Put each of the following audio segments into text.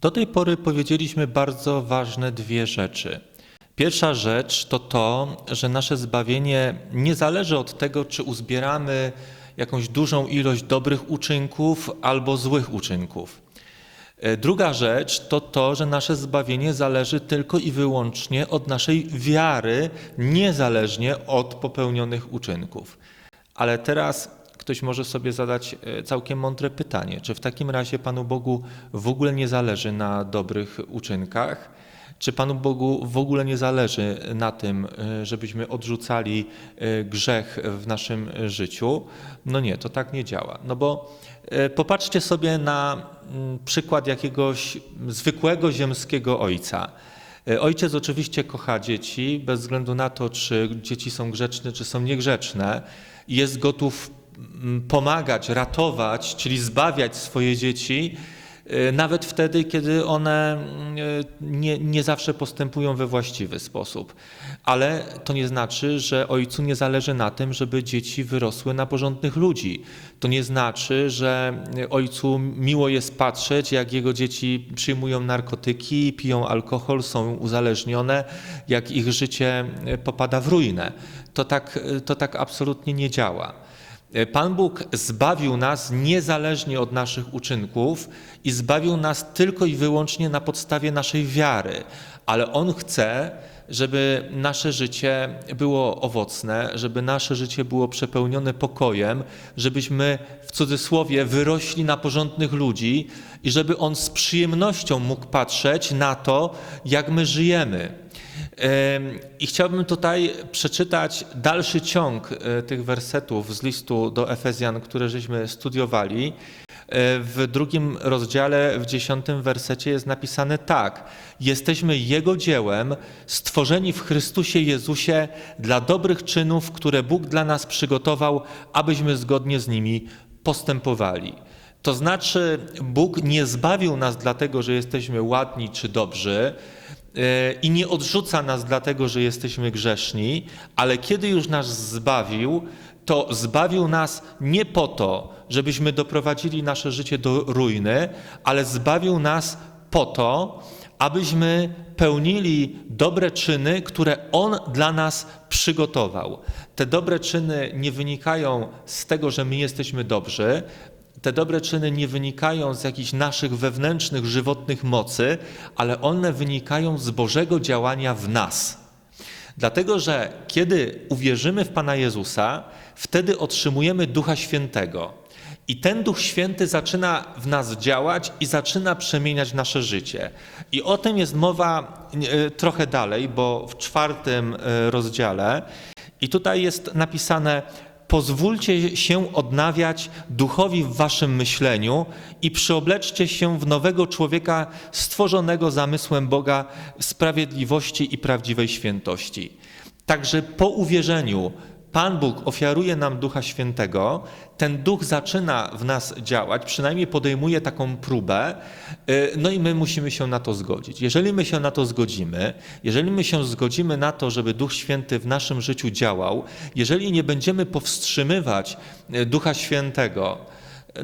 Do tej pory powiedzieliśmy bardzo ważne dwie rzeczy. Pierwsza rzecz to to, że nasze zbawienie nie zależy od tego, czy uzbieramy jakąś dużą ilość dobrych uczynków albo złych uczynków. E, Druga rzecz to to, że nasze zbawienie zależy tylko i wyłącznie od naszej wiary, niezależnie od popełnionych uczynków. Ale teraz ktoś może sobie zadać e, całkiem mądre pytanie: czy w takim razie Panu Bogu w ogóle nie zależy na dobrych uczynkach? Czy Panu Bogu w ogóle nie zależy na tym, e, żebyśmy odrzucali e, grzech w naszym życiu? No nie, to tak nie działa. No bo popatrzcie sobie na mm, przykład jakiegoś zwykłego ziemskiego ojca. Ojciec oczywiście kocha dzieci, bez względu na to, czy dzieci są grzeczne, czy są niegrzeczne. Jest gotów pomagać, ratować, czyli zbawiać swoje dzieci, e, nawet wtedy, kiedy one e, nie, nie zawsze postępują we właściwy sposób. Ale to nie znaczy, że ojcu nie zależy na tym, żeby dzieci wyrosły na porządnych ludzi. To nie znaczy, że ojcu miło jest patrzeć, jak jego dzieci przyjmują narkotyki, piją alkohol, są uzależnione, jak ich życie e, popada w ruinę. To tak, to tak absolutnie nie działa. Pan Bóg zbawił nas niezależnie od naszych uczynków i zbawił nas tylko i wyłącznie na podstawie naszej wiary, ale On chce, żeby nasze życie było owocne, żeby nasze życie było przepełnione pokojem, żebyśmy w cudzysłowie wyrośli na porządnych ludzi i żeby On z przyjemnością mógł patrzeć na to, jak my żyjemy. I chciałbym tutaj przeczytać dalszy ciąg e, tych wersetów z listu do Efezjan, które żeśmy studiowali. E, W drugim rozdziale, w dziesiątym wersecie jest napisane tak: Jesteśmy Jego dziełem, stworzeni w Chrystusie Jezusie dla dobrych czynów, które Bóg dla nas przygotował, abyśmy zgodnie z nimi postępowali. To znaczy, Bóg nie zbawił nas dlatego, że jesteśmy ładni czy dobrzy, i nie odrzuca nas dlatego, że jesteśmy grzeszni, ale kiedy już nas zbawił, to zbawił nas nie po to, żebyśmy doprowadzili nasze życie do ruiny, ale zbawił nas po to, abyśmy pełnili dobre czyny, które On dla nas przygotował. Te dobre czyny nie wynikają z tego, że my jesteśmy dobrzy, te dobre czyny nie wynikają z jakichś naszych wewnętrznych, żywotnych mocy, ale one wynikają z Bożego działania w nas. Dlatego, że kiedy uwierzymy w Pana Jezusa, wtedy otrzymujemy Ducha Świętego. I ten Duch Święty zaczyna w nas działać i zaczyna przemieniać nasze życie. I o tym jest mowa e, trochę dalej, bo w czwartym e, rozdziale. I tutaj jest napisane: Pozwólcie się odnawiać duchowi w waszym myśleniu i przyobleczcie się w nowego człowieka stworzonego zamysłem Boga sprawiedliwości i prawdziwej świętości. Także po uwierzeniu Pan Bóg ofiaruje nam Ducha Świętego, ten Duch zaczyna w nas działać, przynajmniej podejmuje taką próbę, y, no i my musimy się na to zgodzić. Jeżeli my się na to zgodzimy, jeżeli my się zgodzimy na to, żeby Duch Święty w naszym życiu działał, jeżeli nie będziemy powstrzymywać y, Ducha Świętego,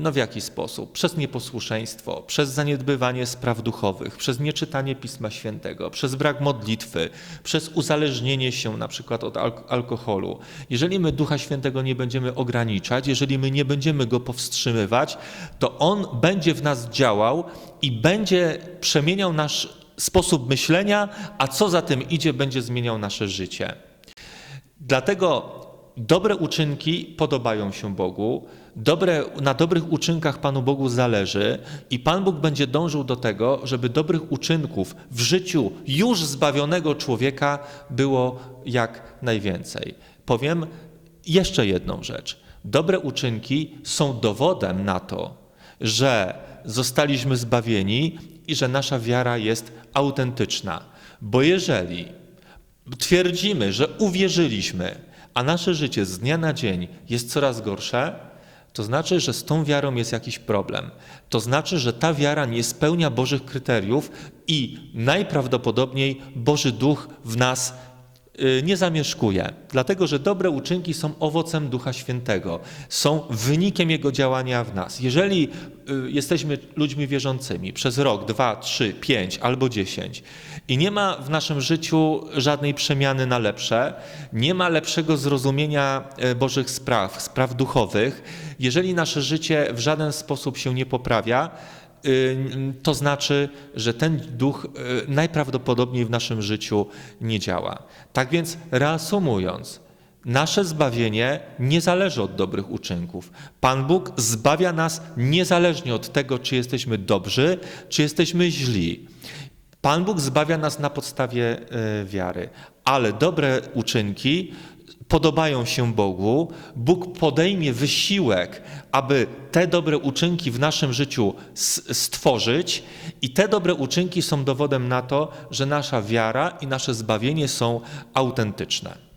no w jaki sposób? Przez nieposłuszeństwo, przez zaniedbywanie spraw duchowych, przez nieczytanie Pisma Świętego, przez brak modlitwy, przez uzależnienie się na przykład od alk- alkoholu. Jeżeli my Ducha Świętego nie będziemy ograniczać, jeżeli my nie będziemy go powstrzymywać, to on będzie w nas działał i będzie przemieniał nasz sposób myślenia, a co za tym idzie, będzie zmieniał nasze życie. Dlatego dobre uczynki podobają się Bogu, dobre, na dobrych uczynkach Panu Bogu zależy i Pan Bóg będzie dążył do tego, żeby dobrych uczynków w życiu już zbawionego człowieka było jak najwięcej. Powiem jeszcze jedną rzecz. Dobre uczynki są dowodem na to, że zostaliśmy zbawieni i że nasza wiara jest autentyczna. Bo jeżeli twierdzimy, że uwierzyliśmy, a nasze życie z dnia na dzień jest coraz gorsze, to znaczy, że z tą wiarą jest jakiś problem. To znaczy, że ta wiara nie spełnia Bożych kryteriów i najprawdopodobniej Boży Duch w nas nie zamieszkuje, dlatego że dobre uczynki są owocem Ducha Świętego, są wynikiem Jego działania w nas. Jeżeli y, jesteśmy ludźmi wierzącymi przez rok, dwa, trzy, pięć albo dziesięć i nie ma w naszym życiu żadnej przemiany na lepsze, nie ma lepszego zrozumienia e, Bożych spraw, spraw duchowych, jeżeli nasze życie w żaden sposób się nie poprawia, y, to znaczy, że ten duch y, najprawdopodobniej w naszym życiu nie działa. Tak więc, reasumując, nasze zbawienie nie zależy od dobrych uczynków. Pan Bóg zbawia nas niezależnie od tego, czy jesteśmy dobrzy, czy jesteśmy źli. Pan Bóg zbawia nas na podstawie e, wiary, ale dobre uczynki podobają się Bogu. Bóg podejmie wysiłek, aby te dobre uczynki w naszym życiu stworzyć, i te dobre uczynki są dowodem na to, że nasza wiara i nasze zbawienie są autentyczne.